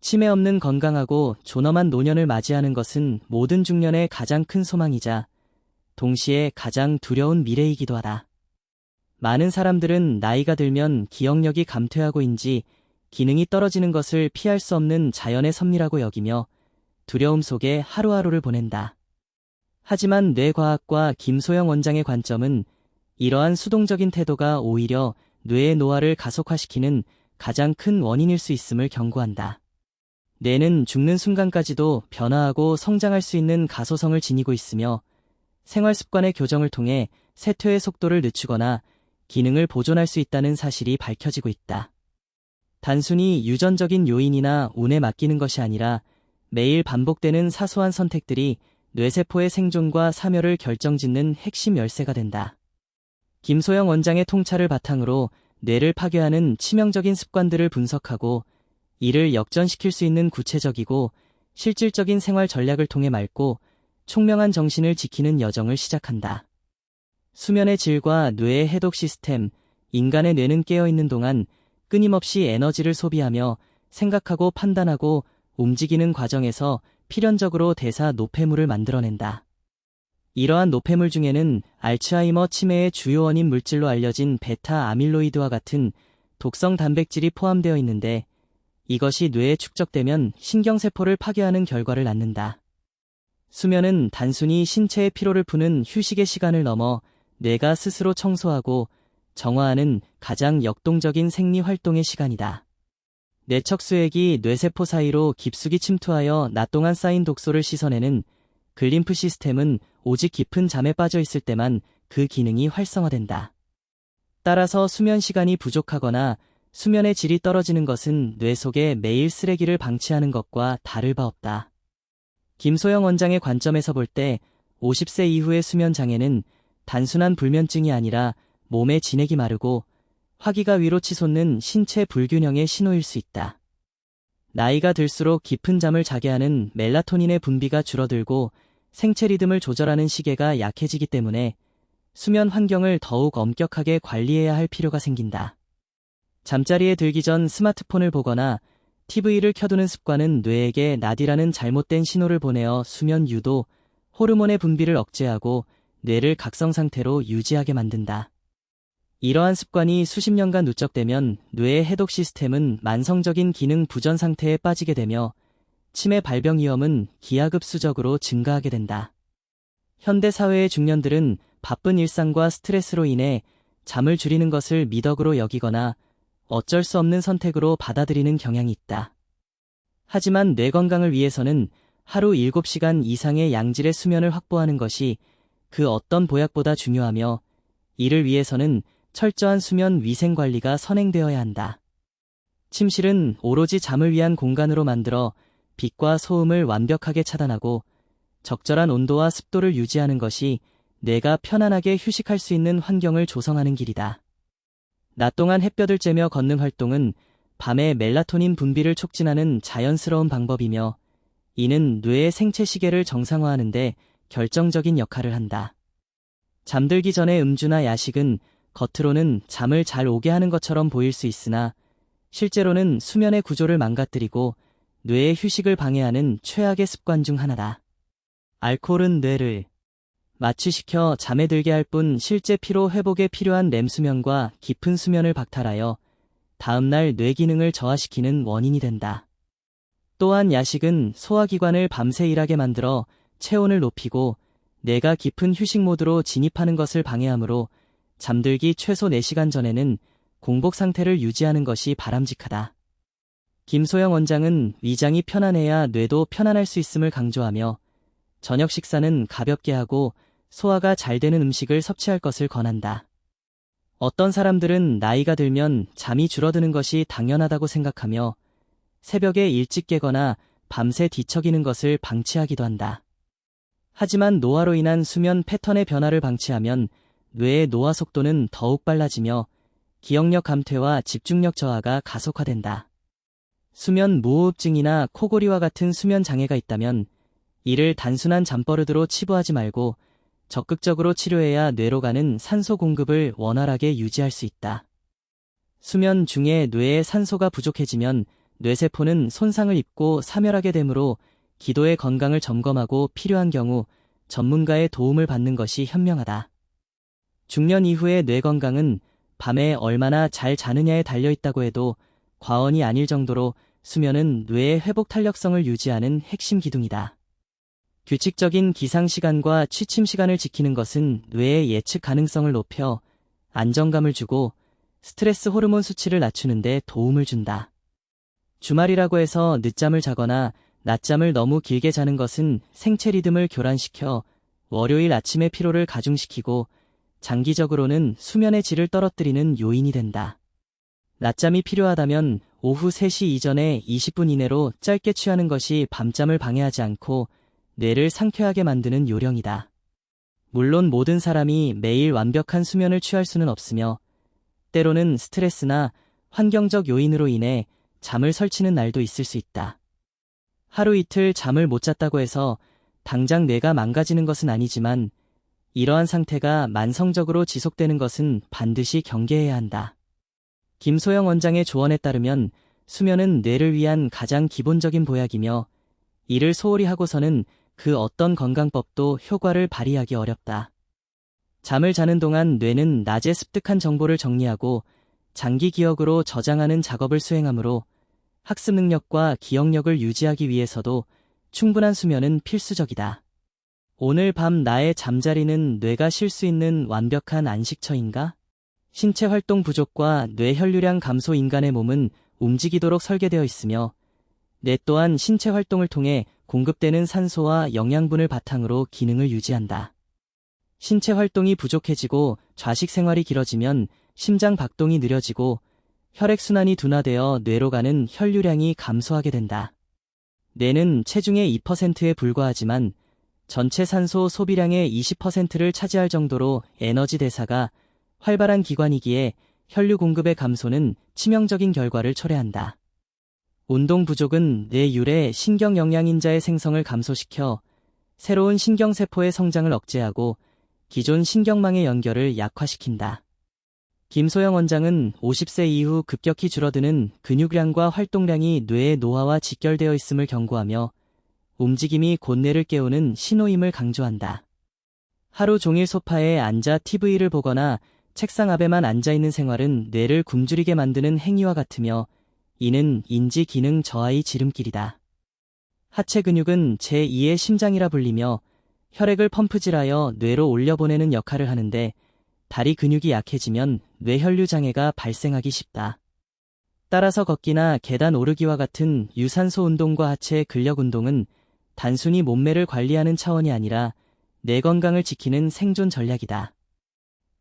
치매 없는 건강하고 존엄한 노년을 맞이하는 것은 모든 중년의 가장 큰 소망이자 동시에 가장 두려운 미래이기도 하다. 많은 사람들은 나이가 들면 기억력이 감퇴하고인지 기능이 떨어지는 것을 피할 수 없는 자연의 섭리라고 여기며 두려움 속에 하루하루를 보낸다. 하지만 뇌과학과 김소영 원장의 관점은 이러한 수동적인 태도가 오히려 뇌의 노화를 가속화시키는 가장 큰 원인일 수 있음을 경고한다. 뇌는 죽는 순간까지도 변화하고 성장할 수 있는 가소성을 지니고 있으며 생활 습관의 교정을 통해 쇠퇴의 속도를 늦추거나 기능을 보존할 수 있다는 사실이 밝혀지고 있다. 단순히 유전적인 요인이나 운에 맡기는 것이 아니라 매일 반복되는 사소한 선택들이 뇌세포의 생존과 사멸을 결정짓는 핵심 열쇠가 된다. 김소영 원장의 통찰을 바탕으로 뇌를 파괴하는 치명적인 습관들을 분석하고 이를 역전시킬 수 있는 구체적이고 실질적인 생활 전략을 통해 맑고 총명한 정신을 지키는 여정을 시작한다. 수면의 질과 뇌의 해독 시스템, 인간의 뇌는 깨어있는 동안 끊임없이 에너지를 소비하며 생각하고 판단하고 움직이는 과정에서 필연적으로 대사 노폐물을 만들어낸다. 이러한 노폐물 중에는 알츠하이머 치매의 주요 원인 물질로 알려진 베타 아밀로이드와 같은 독성 단백질이 포함되어 있는데 이것이 뇌에 축적되면 신경세포를 파괴하는 결과를 낳는다. 수면은 단순히 신체의 피로를 푸는 휴식의 시간을 넘어 뇌가 스스로 청소하고 정화하는 가장 역동적인 생리 활동의 시간이다. 뇌척 수액이 뇌세포 사이로 깊숙이 침투하여 낮 동안 쌓인 독소를 씻어내는 글림프 시스템은 오직 깊은 잠에 빠져 있을 때만 그 기능이 활성화된다. 따라서 수면 시간이 부족하거나 수면의 질이 떨어지는 것은 뇌 속에 매일 쓰레기를 방치하는 것과 다를 바 없다. 김소영 원장의 관점에서 볼 때 50세 이후의 수면 장애는 단순한 불면증이 아니라 몸의 진액이 마르고 화기가 위로 치솟는 신체 불균형의 신호일 수 있다. 나이가 들수록 깊은 잠을 자게 하는 멜라토닌의 분비가 줄어들고 생체 리듬을 조절하는 시계가 약해지기 때문에 수면 환경을 더욱 엄격하게 관리해야 할 필요가 생긴다. 잠자리에 들기 전 스마트폰을 보거나 TV를 켜두는 습관은 뇌에게 낮이라는 잘못된 신호를 보내어 수면 유도, 호르몬의 분비를 억제하고 뇌를 각성 상태로 유지하게 만든다. 이러한 습관이 수십 년간 누적되면 뇌의 해독 시스템은 만성적인 기능 부전 상태에 빠지게 되며 치매 발병 위험은 기하급수적으로 증가하게 된다. 현대 사회의 중년들은 바쁜 일상과 스트레스로 인해 잠을 줄이는 것을 미덕으로 여기거나 어쩔 수 없는 선택으로 받아들이는 경향이 있다. 하지만 뇌 건강을 위해서는 하루 7시간 이상의 양질의 수면을 확보하는 것이 그 어떤 보약보다 중요하며 이를 위해서는 철저한 수면 위생 관리가 선행되어야 한다. 침실은 오로지 잠을 위한 공간으로 만들어 빛과 소음을 완벽하게 차단하고 적절한 온도와 습도를 유지하는 것이 뇌가 편안하게 휴식할 수 있는 환경을 조성하는 길이다. 낮 동안 햇볕을 쬐며 걷는 활동은 밤에 멜라토닌 분비를 촉진하는 자연스러운 방법이며 이는 뇌의 생체 시계를 정상화하는데 결정적인 역할을 한다. 잠들기 전에 음주나 야식은 겉으로는 잠을 잘 오게 하는 것처럼 보일 수 있으나 실제로는 수면의 구조를 망가뜨리고 뇌의 휴식을 방해하는 최악의 습관 중 하나다. 알코올은 뇌를 마취시켜 잠에 들게 할 뿐 실제 피로 회복에 필요한 렘 수면과 깊은 수면을 박탈하여 다음날 뇌 기능을 저하시키는 원인이 된다. 또한 야식은 소화기관을 밤새 일하게 만들어 체온을 높이고 뇌가 깊은 휴식 모드로 진입하는 것을 방해하므로 잠들기 최소 4시간 전에는 공복 상태를 유지하는 것이 바람직하다. 김소영 원장은 위장이 편안해야 뇌도 편안할 수 있음을 강조하며 저녁 식사는 가볍게 하고 소화가 잘 되는 음식을 섭취할 것을 권한다. 어떤 사람들은 나이가 들면 잠이 줄어드는 것이 당연하다고 생각하며 새벽에 일찍 깨거나 밤새 뒤척이는 것을 방치하기도 한다. 하지만 노화로 인한 수면 패턴의 변화를 방치하면 뇌의 노화 속도는 더욱 빨라지며 기억력 감퇴와 집중력 저하가 가속화된다. 수면 무호흡증이나 코골이와 같은 수면 장애가 있다면 이를 단순한 잠버릇으로 치부하지 말고 적극적으로 치료해야 뇌로 가는 산소 공급을 원활하게 유지할 수 있다. 수면 중에 뇌의 산소가 부족해지면 뇌세포는 손상을 입고 사멸하게 되므로 기도의 건강을 점검하고 필요한 경우 전문가의 도움을 받는 것이 현명하다. 중년 이후의 뇌 건강은 밤에 얼마나 잘 자느냐에 달려 있다고 해도 과언이 아닐 정도로 수면은 뇌의 회복 탄력성을 유지하는 핵심 기둥이다. 규칙적인 기상 시간과 취침 시간을 지키는 것은 뇌의 예측 가능성을 높여 안정감을 주고 스트레스 호르몬 수치를 낮추는데 도움을 준다. 주말이라고 해서 늦잠을 자거나 낮잠을 너무 길게 자는 것은 생체 리듬을 교란시켜 월요일 아침의 피로를 가중시키고 장기적으로는 수면의 질을 떨어뜨리는 요인이 된다. 낮잠이 필요하다면 오후 3시 이전에 20분 이내로 짧게 취하는 것이 밤잠을 방해하지 않고 뇌를 상쾌하게 만드는 요령이다. 물론 모든 사람이 매일 완벽한 수면을 취할 수는 없으며 때로는 스트레스나 환경적 요인으로 인해 잠을 설치는 날도 있을 수 있다. 하루 이틀 잠을 못 잤다고 해서 당장 뇌가 망가지는 것은 아니지만 이러한 상태가 만성적으로 지속되는 것은 반드시 경계해야 한다. 김소영 원장의 조언에 따르면 수면은 뇌를 위한 가장 기본적인 보약이며 이를 소홀히 하고서는 그 어떤 건강법도 효과를 발휘하기 어렵다. 잠을 자는 동안 뇌는 낮에 습득한 정보를 정리하고 장기 기억으로 저장하는 작업을 수행하므로 학습 능력과 기억력을 유지하기 위해서도 충분한 수면은 필수적이다. 오늘 밤 나의 잠자리는 뇌가 쉴 수 있는 완벽한 안식처인가? 신체 활동 부족과 뇌 혈류량 감소 인간의 몸은 움직이도록 설계되어 있으며 뇌 또한 신체 활동을 통해 공급되는 산소와 영양분을 바탕으로 기능을 유지한다. 신체 활동이 부족해지고 좌식 생활이 길어지면 심장 박동이 느려지고 혈액순환이 둔화되어 뇌로 가는 혈류량이 감소하게 된다. 뇌는 체중의 2%에 불과하지만 전체 산소 소비량의 20%를 차지할 정도로 에너지 대사가 활발한 기관이기에 혈류 공급의 감소는 치명적인 결과를 초래한다. 운동 부족은 뇌율의 신경 영양인자의 생성을 감소시켜 새로운 신경세포의 성장을 억제하고 기존 신경망의 연결을 약화시킨다. 김소영 원장은 50세 이후 급격히 줄어드는 근육량과 활동량이 뇌의 노화와 직결되어 있음을 경고하며 움직임이 곤뇌를 깨우는 신호임을 강조한다. 하루 종일 소파에 앉아 TV를 보거나 책상 앞에만 앉아 있는 생활은 뇌를 굶주리게 만드는 행위와 같으며 이는 인지 기능 저하의 지름길이다. 하체 근육은 제2의 심장이라 불리며 혈액을 펌프질하여 뇌로 올려보내는 역할을 하는데 다리 근육이 약해지면 뇌혈류 장애가 발생하기 쉽다. 따라서 걷기나 계단 오르기와 같은 유산소 운동과 하체 근력 운동은 단순히 몸매를 관리하는 차원이 아니라 내 건강을 지키는 생존 전략이다.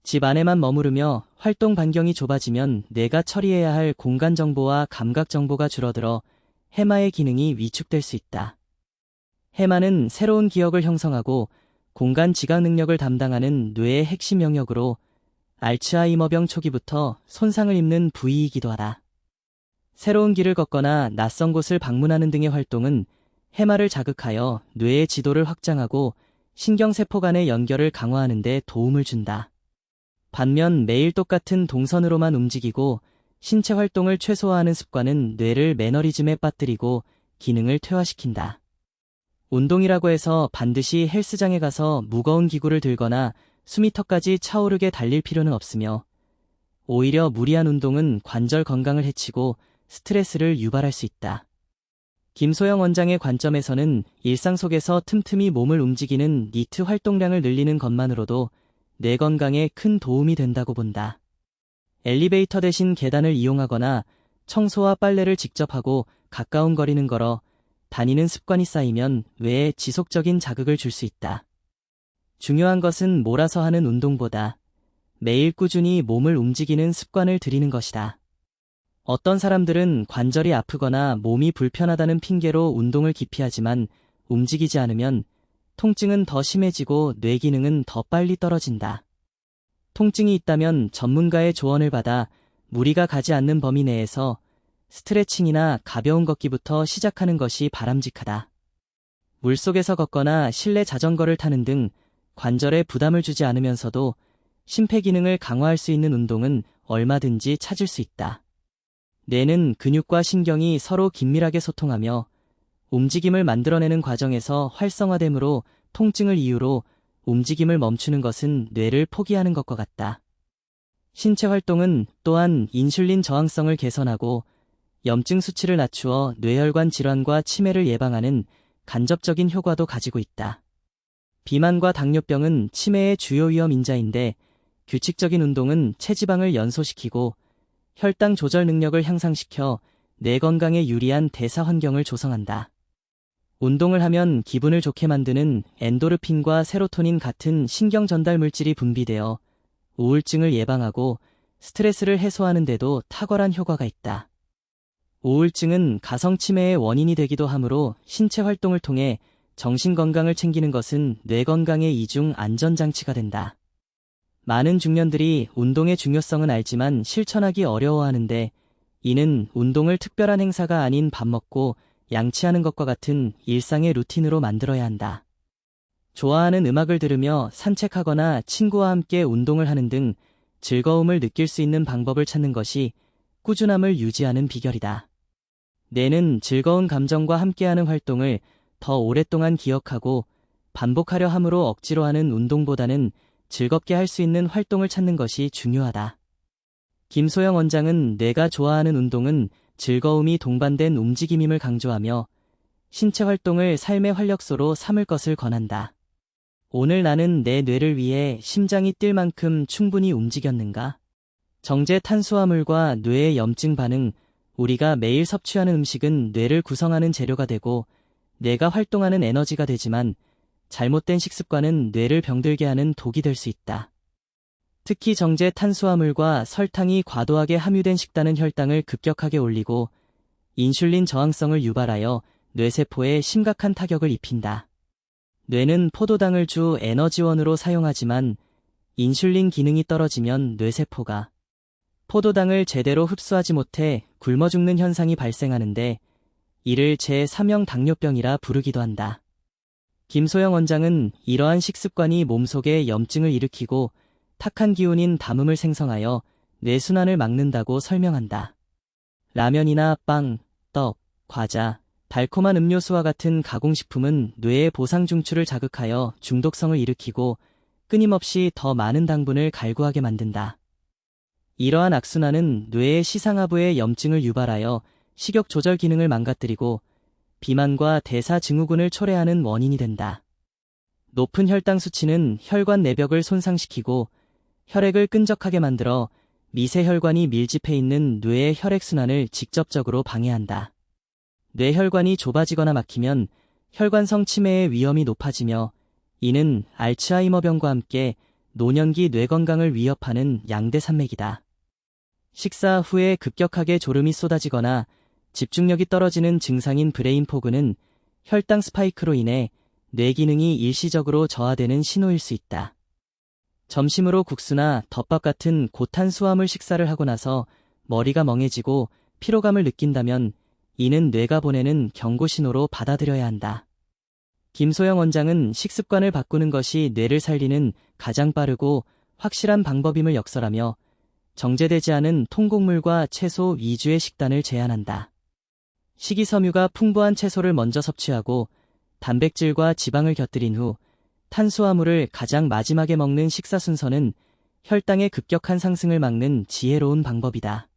집 안에만 머무르며 활동 반경이 좁아지면 내가 처리해야 할 공간 정보와 감각 정보가 줄어들어 해마의 기능이 위축될 수 있다. 해마는 새로운 기억을 형성하고 공간 지각 능력을 담당하는 뇌의 핵심 영역으로 알츠하이머병 초기부터 손상을 입는 부위이기도 하다. 새로운 길을 걷거나 낯선 곳을 방문하는 등의 활동은 해마를 자극하여 뇌의 지도를 확장하고 신경세포 간의 연결을 강화하는 데 도움을 준다. 반면 매일 똑같은 동선으로만 움직이고 신체 활동을 최소화하는 습관은 뇌를 매너리즘에 빠뜨리고 기능을 퇴화시킨다. 운동이라고 해서 반드시 헬스장에 가서 무거운 기구를 들거나 수미터까지 차오르게 달릴 필요는 없으며 오히려 무리한 운동은 관절 건강을 해치고 스트레스를 유발할 수 있다. 김소영 원장의 관점에서는 일상 속에서 틈틈이 몸을 움직이는 니트 활동량을 늘리는 것만으로도 뇌 건강에 큰 도움이 된다고 본다. 엘리베이터 대신 계단을 이용하거나 청소와 빨래를 직접 하고 가까운 거리는 걸어 다니는 습관이 쌓이면 뇌에 지속적인 자극을 줄 수 있다. 중요한 것은 몰아서 하는 운동보다 매일 꾸준히 몸을 움직이는 습관을 들이는 것이다. 어떤 사람들은 관절이 아프거나 몸이 불편하다는 핑계로 운동을 기피하지만 움직이지 않으면 통증은 더 심해지고 뇌 기능은 더 빨리 떨어진다. 통증이 있다면 전문가의 조언을 받아 무리가 가지 않는 범위 내에서 스트레칭이나 가벼운 걷기부터 시작하는 것이 바람직하다. 물속에서 걷거나 실내 자전거를 타는 등 관절에 부담을 주지 않으면서도 심폐 기능을 강화할 수 있는 운동은 얼마든지 찾을 수 있다. 뇌는 근육과 신경이 서로 긴밀하게 소통하며 움직임을 만들어내는 과정에서 활성화되므로 통증을 이유로 움직임을 멈추는 것은 뇌를 포기하는 것과 같다. 신체 활동은 또한 인슐린 저항성을 개선하고 염증 수치를 낮추어 뇌혈관 질환과 치매를 예방하는 간접적인 효과도 가지고 있다. 비만과 당뇨병은 치매의 주요 위험 인자인데 규칙적인 운동은 체지방을 연소시키고 혈당 조절 능력을 향상시켜 뇌 건강에 유리한 대사 환경을 조성한다. 운동을 하면 기분을 좋게 만드는 엔도르핀과 세로토닌 같은 신경 전달 물질이 분비되어 우울증을 예방하고 스트레스를 해소하는 데도 탁월한 효과가 있다. 우울증은 가성 치매의 원인이 되기도 하므로 신체 활동을 통해 정신 건강을 챙기는 것은 뇌 건강의 이중 안전장치가 된다. 많은 중년들이 운동의 중요성은 알지만 실천하기 어려워하는데 이는 운동을 특별한 행사가 아닌 밥 먹고 양치하는 것과 같은 일상의 루틴으로 만들어야 한다. 좋아하는 음악을 들으며 산책하거나 친구와 함께 운동을 하는 등 즐거움을 느낄 수 있는 방법을 찾는 것이 꾸준함을 유지하는 비결이다. 뇌는 즐거운 감정과 함께하는 활동을 더 오랫동안 기억하고 반복하려 함으로 억지로 하는 운동보다는 즐겁게 할 수 있는 활동을 찾는 것이 중요하다. 김소영 원장은 내가 좋아하는 운동은 즐거움이 동반된 움직임임을 강조하며 신체 활동을 삶의 활력소로 삼을 것을 권한다. 오늘 나는 내 뇌를 위해 심장이 뛸 만큼 충분히 움직였는가? 정제 탄수화물과 뇌의 염증 반응, 우리가 매일 섭취하는 음식은 뇌를 구성하는 재료가 되고 뇌가 활동하는 에너지가 되지만 잘못된 식습관은 뇌를 병들게 하는 독이 될 수 있다. 특히 정제 탄수화물과 설탕이 과도하게 함유된 식단은 혈당을 급격하게 올리고 인슐린 저항성을 유발하여 뇌세포에 심각한 타격을 입힌다. 뇌는 포도당을 주 에너지원으로 사용하지만 인슐린 기능이 떨어지면 뇌세포가 포도당을 제대로 흡수하지 못해 굶어 죽는 현상이 발생하는데 이를 제3형 당뇨병이라 부르기도 한다. 김소영 원장은 이러한 식습관이 몸속에 염증을 일으키고 탁한 기운인 담음을 생성하여 뇌순환을 막는다고 설명한다. 라면이나 빵, 떡, 과자, 달콤한 음료수와 같은 가공식품은 뇌의 보상 중추를 자극하여 중독성을 일으키고 끊임없이 더 많은 당분을 갈구하게 만든다. 이러한 악순환은 뇌의 시상하부의 염증을 유발하여 식욕 조절 기능을 망가뜨리고 비만과 대사 증후군을 초래하는 원인이 된다. 높은 혈당 수치는 혈관 내벽을 손상시키고 혈액을 끈적하게 만들어 미세혈관이 밀집해 있는 뇌의 혈액순환을 직접적으로 방해한다. 뇌혈관이 좁아지거나 막히면 혈관성 치매의 위험이 높아지며 이는 알츠하이머병과 함께 노년기 뇌 건강을 위협하는 양대 산맥이다. 식사 후에 급격하게 졸음이 쏟아지거나 집중력이 떨어지는 증상인 브레인 포그는 혈당 스파이크로 인해 뇌 기능이 일시적으로 저하되는 신호일 수 있다. 점심으로 국수나 덮밥 같은 고탄수화물 식사를 하고 나서 머리가 멍해지고 피로감을 느낀다면 이는 뇌가 보내는 경고 신호로 받아들여야 한다. 김소영 원장은 식습관을 바꾸는 것이 뇌를 살리는 가장 빠르고 확실한 방법임을 역설하며 정제되지 않은 통곡물과 채소 위주의 식단을 제한한다. 식이섬유가 풍부한 채소를 먼저 섭취하고 단백질과 지방을 곁들인 후 탄수화물을 가장 마지막에 먹는 식사 순서는 혈당의 급격한 상승을 막는 지혜로운 방법이다.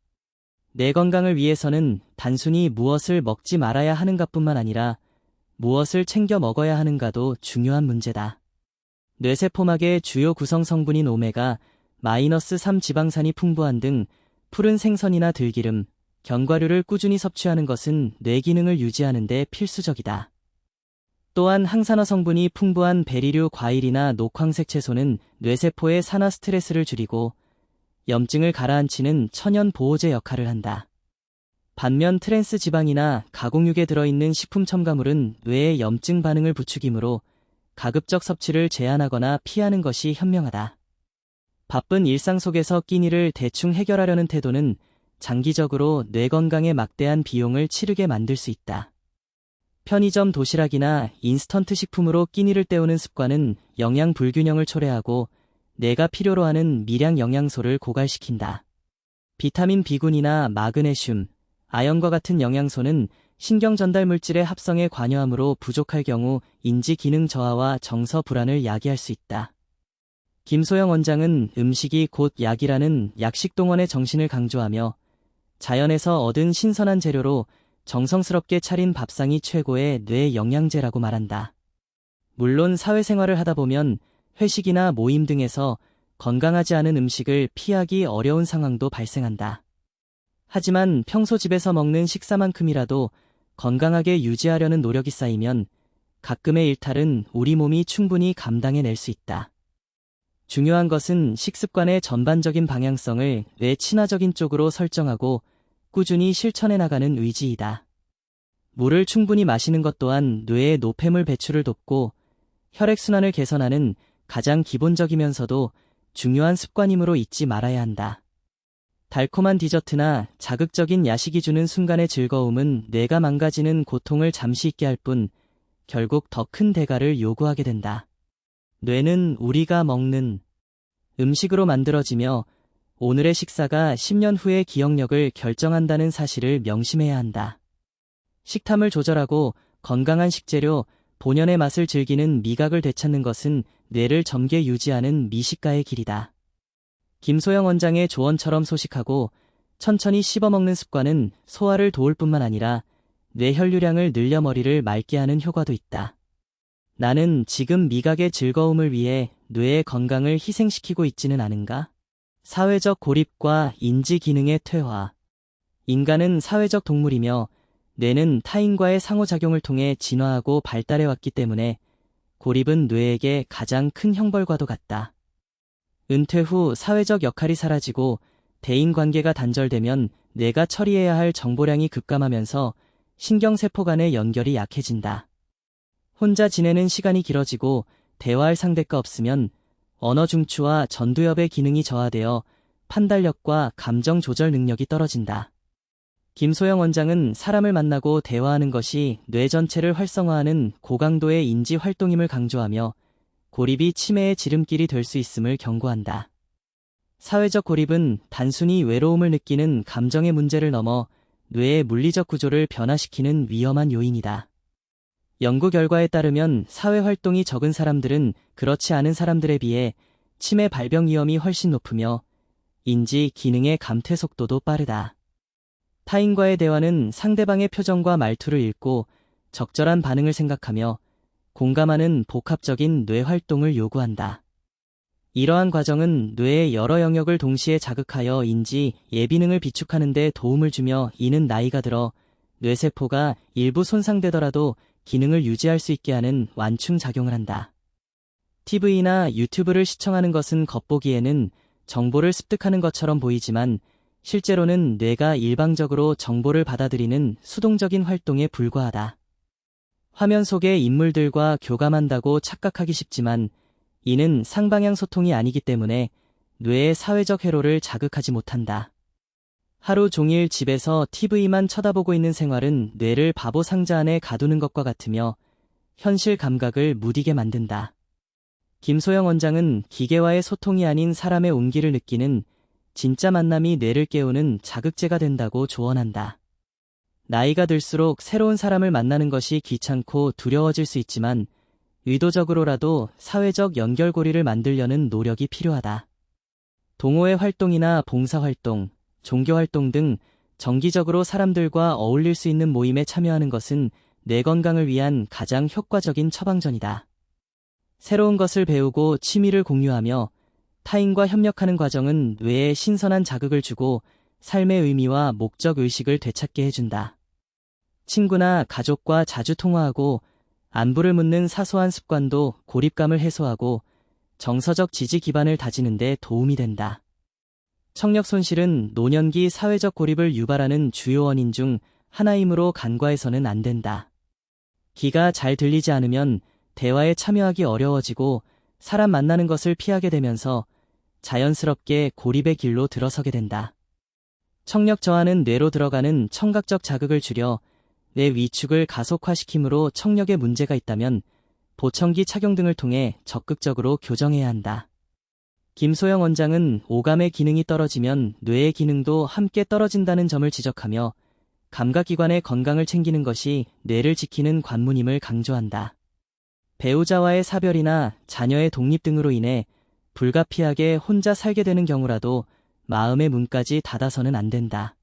내 건강을 위해서는 단순히 무엇을 먹지 말아야 하는가뿐만 아니라 무엇을 챙겨 먹어야 하는가도 중요한 문제다. 뇌세포막의 주요 구성 성분인 오메가 마이너스 3 지방산이 풍부한 등 푸른 생선이나 들기름, 견과류를 꾸준히 섭취하는 것은 뇌 기능을 유지하는 데 필수적이다. 또한 항산화 성분이 풍부한 베리류 과일이나 녹황색 채소는 뇌세포의 산화 스트레스를 줄이고 염증을 가라앉히는 천연 보호제 역할을 한다. 반면 트랜스 지방이나 가공육에 들어있는 식품 첨가물은 뇌의 염증 반응을 부추기므로 가급적 섭취를 제한하거나 피하는 것이 현명하다. 바쁜 일상 속에서 끼니를 대충 해결하려는 태도는 장기적으로 뇌 건강에 막대한 비용을 치르게 만들 수 있다. 편의점 도시락이나 인스턴트 식품으로 끼니를 때우는 습관은 영양 불균형을 초래하고 뇌가 필요로 하는 미량 영양소를 고갈시킨다. 비타민 B군이나 마그네슘, 아연과 같은 영양소는 신경 전달 물질의 합성에 관여하므로 부족할 경우 인지 기능 저하와 정서 불안을 야기할 수 있다. 김소영 원장은 음식이 곧 약이라는 약식동원의 정신을 강조하며 자연에서 얻은 신선한 재료로 정성스럽게 차린 밥상이 최고의 뇌 영양제라고 말한다. 물론 사회생활을 하다 보면 회식이나 모임 등에서 건강하지 않은 음식을 피하기 어려운 상황도 발생한다. 하지만 평소 집에서 먹는 식사만큼이라도 건강하게 유지하려는 노력이 쌓이면 가끔의 일탈은 우리 몸이 충분히 감당해낼 수 있다. 중요한 것은 식습관의 전반적인 방향성을 뇌 친화적인 쪽으로 설정하고 꾸준히 실천해 나가는 의지이다. 물을 충분히 마시는 것 또한 뇌의 노폐물 배출을 돕고 혈액순환을 개선하는 가장 기본적이면서도 중요한 습관이므로 잊지 말아야 한다. 달콤한 디저트나 자극적인 야식이 주는 순간의 즐거움은 뇌가 망가지는 고통을 잠시 있게 할 뿐 결국 더 큰 대가를 요구하게 된다. 뇌는 우리가 먹는 음식으로 만들어지며 오늘의 식사가 10년 후의 기억력을 결정한다는 사실을 명심해야 한다. 식탐을 조절하고 건강한 식재료, 본연의 맛을 즐기는 미각을 되찾는 것은 뇌를 점게 유지하는 미식가의 길이다. 김소영 원장의 조언처럼 소식하고 천천히 씹어먹는 습관은 소화를 도울 뿐만 아니라 뇌 혈류량을 늘려 머리를 맑게 하는 효과도 있다. 나는 지금 미각의 즐거움을 위해 뇌의 건강을 희생시키고 있지는 않은가? 사회적 고립과 인지 기능의 퇴화. 인간은 사회적 동물이며 뇌는 타인과의 상호작용을 통해 진화하고 발달해왔기 때문에 고립은 뇌에게 가장 큰 형벌과도 같다. 은퇴 후 사회적 역할이 사라지고 대인 관계가 단절되면 뇌가 처리해야 할 정보량이 급감하면서 신경세포 간의 연결이 약해진다. 혼자 지내는 시간이 길어지고 대화할 상대가 없으면 언어 중추와 전두엽의 기능이 저하되어 판단력과 감정 조절 능력이 떨어진다. 김소영 원장은 사람을 만나고 대화하는 것이 뇌 전체를 활성화하는 고강도의 인지 활동임을 강조하며 고립이 치매의 지름길이 될 수 있음을 경고한다. 사회적 고립은 단순히 외로움을 느끼는 감정의 문제를 넘어 뇌의 물리적 구조를 변화시키는 위험한 요인이다. 연구 결과에 따르면 사회 활동이 적은 사람들은 그렇지 않은 사람들에 비해 치매 발병 위험이 훨씬 높으며 인지 기능의 감퇴 속도도 빠르다. 타인과의 대화는 상대방의 표정과 말투를 읽고 적절한 반응을 생각하며 공감하는 복합적인 뇌 활동을 요구한다. 이러한 과정은 뇌의 여러 영역을 동시에 자극하여 인지, 예비능을 비축하는 데 도움을 주며 이는 나이가 들어 뇌세포가 일부 손상되더라도 기능을 유지할 수 있게 하는 완충 작용을 한다. TV나 유튜브를 시청하는 것은 겉보기에는 정보를 습득하는 것처럼 보이지만 실제로는 뇌가 일방적으로 정보를 받아들이는 수동적인 활동에 불과하다. 화면 속의 인물들과 교감한다고 착각하기 쉽지만 이는 상방향 소통이 아니기 때문에 뇌의 사회적 회로를 자극하지 못한다. 하루 종일 집에서 TV만 쳐다보고 있는 생활은 뇌를 바보 상자 안에 가두는 것과 같으며 현실 감각을 무디게 만든다. 김소영 원장은 기계와의 소통이 아닌 사람의 온기를 느끼는 진짜 만남이 뇌를 깨우는 자극제가 된다고 조언한다. 나이가 들수록 새로운 사람을 만나는 것이 귀찮고 두려워질 수 있지만 의도적으로라도 사회적 연결고리를 만들려는 노력이 필요하다. 동호회 활동이나 봉사활동, 종교활동 등 정기적으로 사람들과 어울릴 수 있는 모임에 참여하는 것은 뇌 건강을 위한 가장 효과적인 처방전이다. 새로운 것을 배우고 취미를 공유하며 타인과 협력하는 과정은 뇌에 신선한 자극을 주고 삶의 의미와 목적 의식을 되찾게 해준다. 친구나 가족과 자주 통화하고 안부를 묻는 사소한 습관도 고립감을 해소하고 정서적 지지 기반을 다지는 데 도움이 된다. 청력 손실은 노년기 사회적 고립을 유발하는 주요 원인 중 하나이므로 간과해서는 안 된다. 귀가 잘 들리지 않으면 대화에 참여하기 어려워지고 사람 만나는 것을 피하게 되면서 자연스럽게 고립의 길로 들어서게 된다. 청력 저하는 뇌로 들어가는 청각적 자극을 줄여 뇌 위축을 가속화시키므로 청력에 문제가 있다면 보청기 착용 등을 통해 적극적으로 교정해야 한다. 김소영 원장은 오감의 기능이 떨어지면 뇌의 기능도 함께 떨어진다는 점을 지적하며 감각기관의 건강을 챙기는 것이 뇌를 지키는 관문임을 강조한다. 배우자와의 사별이나 자녀의 독립 등으로 인해 불가피하게 혼자 살게 되는 경우라도 마음의 문까지 닫아서는 안 된다.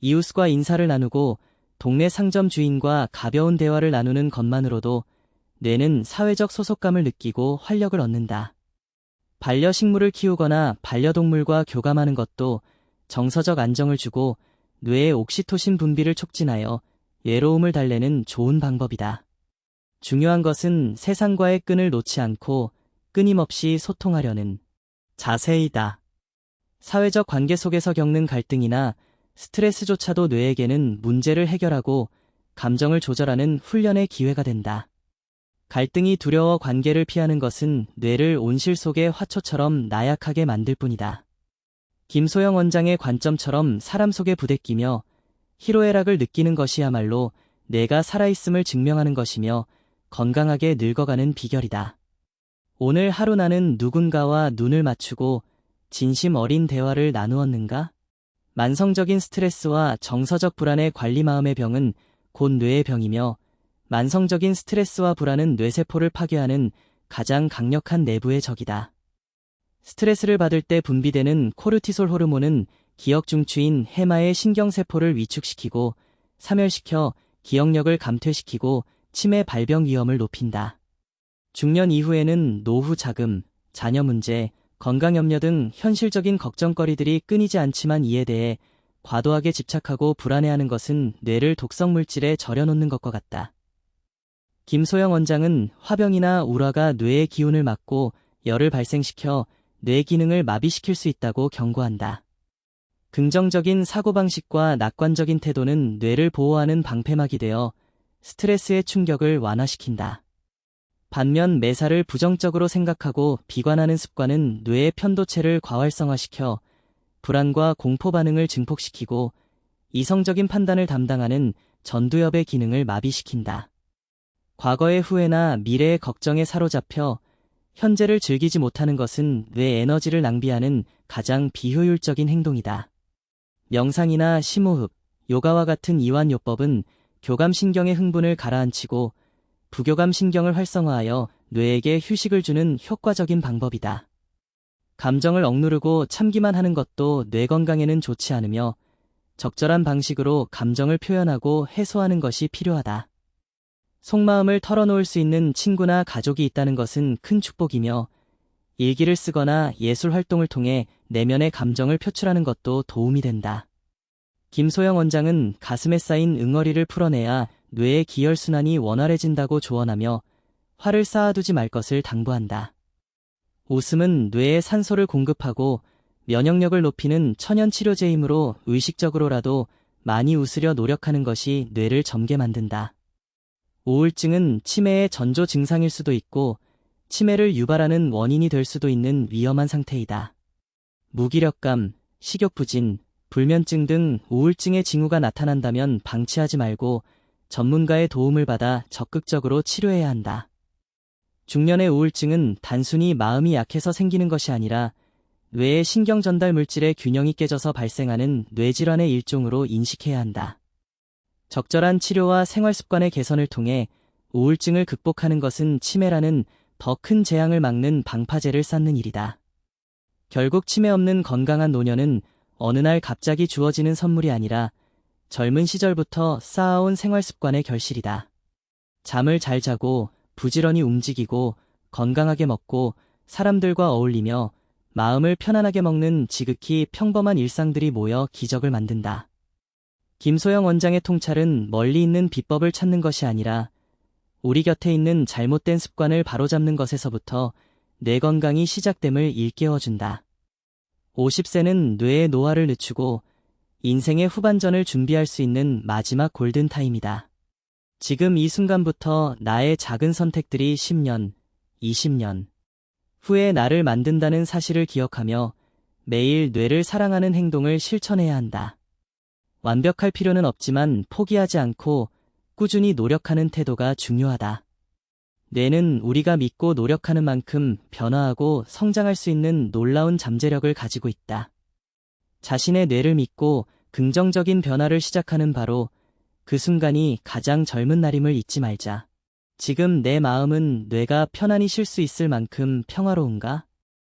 이웃과 인사를 나누고 동네 상점 주인과 가벼운 대화를 나누는 것만으로도 뇌는 사회적 소속감을 느끼고 활력을 얻는다. 반려식물을 키우거나 반려동물과 교감하는 것도 정서적 안정을 주고 뇌의 옥시토신 분비를 촉진하여 외로움을 달래는 좋은 방법이다. 중요한 것은 세상과의 끈을 놓지 않고 끊임없이 소통하려는 자세이다. 사회적 관계 속에서 겪는 갈등이나 스트레스조차도 뇌에게는 문제를 해결하고 감정을 조절하는 훈련의 기회가 된다. 갈등이 두려워 관계를 피하는 것은 뇌를 온실 속의 화초처럼 나약하게 만들 뿐이다. 김소영 원장의 관점처럼 사람 속에 부대끼며 희로애락을 느끼는 것이야말로 내가 살아있음을 증명하는 것이며 건강하게 늙어가는 비결이다. 오늘 하루 나는 누군가와 눈을 맞추고 진심 어린 대화를 나누었는가? 만성적인 스트레스와 정서적 불안의 관리 마음의 병은 곧 뇌의 병이며 만성적인 스트레스와 불안은 뇌세포를 파괴하는 가장 강력한 내부의 적이다. 스트레스를 받을 때 분비되는 코르티솔 호르몬은 기억 중추인 해마의 신경세포를 위축시키고 사멸시켜 기억력을 감퇴시키고 치매 발병 위험을 높인다. 중년 이후에는 노후 자금, 자녀 문제, 건강 염려 등 현실적인 걱정거리들이 끊이지 않지만 이에 대해 과도하게 집착하고 불안해하는 것은 뇌를 독성 물질에 절여놓는 것과 같다. 김소영 원장은 화병이나 우라가 뇌의 기운을 막고 열을 발생시켜 뇌 기능을 마비시킬 수 있다고 경고한다. 긍정적인 사고방식과 낙관적인 태도는 뇌를 보호하는 방패막이 되어 스트레스의 충격을 완화시킨다. 반면 매사를 부정적으로 생각하고 비관하는 습관은 뇌의 편도체를 과활성화시켜 불안과 공포 반응을 증폭시키고 이성적인 판단을 담당하는 전두엽의 기능을 마비시킨다. 과거의 후회나 미래의 걱정에 사로잡혀 현재를 즐기지 못하는 것은 뇌 에너지를 낭비하는 가장 비효율적인 행동이다. 명상이나 심호흡, 요가와 같은 이완요법은 교감신경의 흥분을 가라앉히고 부교감신경을 활성화하여 뇌에게 휴식을 주는 효과적인 방법이다. 감정을 억누르고 참기만 하는 것도 뇌 건강에는 좋지 않으며 적절한 방식으로 감정을 표현하고 해소하는 것이 필요하다. 속마음을 털어놓을 수 있는 친구나 가족이 있다는 것은 큰 축복이며 일기를 쓰거나 예술 활동을 통해 내면의 감정을 표출하는 것도 도움이 된다. 김소영 원장은 가슴에 쌓인 응어리를 풀어내야 뇌의 기혈순환이 원활해진다고 조언하며 화를 쌓아두지 말 것을 당부한다. 웃음은 뇌에 산소를 공급하고 면역력을 높이는 천연 치료제이므로 의식적으로라도 많이 웃으려 노력하는 것이 뇌를 젊게 만든다. 우울증은 치매의 전조 증상일 수도 있고 치매를 유발하는 원인이 될 수도 있는 위험한 상태이다. 무기력감, 식욕부진, 불면증 등 우울증의 징후가 나타난다면 방치하지 말고 전문가의 도움을 받아 적극적으로 치료해야 한다. 중년의 우울증은 단순히 마음이 약해서 생기는 것이 아니라 뇌의 신경 전달 물질의 균형이 깨져서 발생하는 뇌질환의 일종으로 인식해야 한다. 적절한 치료와 생활 습관의 개선을 통해 우울증을 극복하는 것은 치매라는 더 큰 재앙을 막는 방파제를 쌓는 일이다. 결국 치매 없는 건강한 노년은 어느 날 갑자기 주어지는 선물이 아니라 젊은 시절부터 쌓아온 생활 습관의 결실이다. 잠을 잘 자고 부지런히 움직이고 건강하게 먹고 사람들과 어울리며 마음을 편안하게 먹는 지극히 평범한 일상들이 모여 기적을 만든다. 김소영 원장의 통찰은 멀리 있는 비법을 찾는 것이 아니라 우리 곁에 있는 잘못된 습관을 바로잡는 것에서부터 뇌 건강이 시작됨을 일깨워준다. 50세는 뇌의 노화를 늦추고 인생의 후반전을 준비할 수 있는 마지막 골든타임이다. 지금 이 순간부터 나의 작은 선택들이 10년, 20년 후에 나를 만든다는 사실을 기억하며 매일 뇌를 사랑하는 행동을 실천해야 한다. 완벽할 필요는 없지만 포기하지 않고 꾸준히 노력하는 태도가 중요하다. 뇌는 우리가 믿고 노력하는 만큼 변화하고 성장할 수 있는 놀라운 잠재력을 가지고 있다. 자신의 뇌를 믿고 긍정적인 변화를 시작하는 바로 그 순간이 가장 젊은 날임을 잊지 말자. 지금 내 마음은 뇌가 편안히 쉴 수 있을 만큼 평화로운가?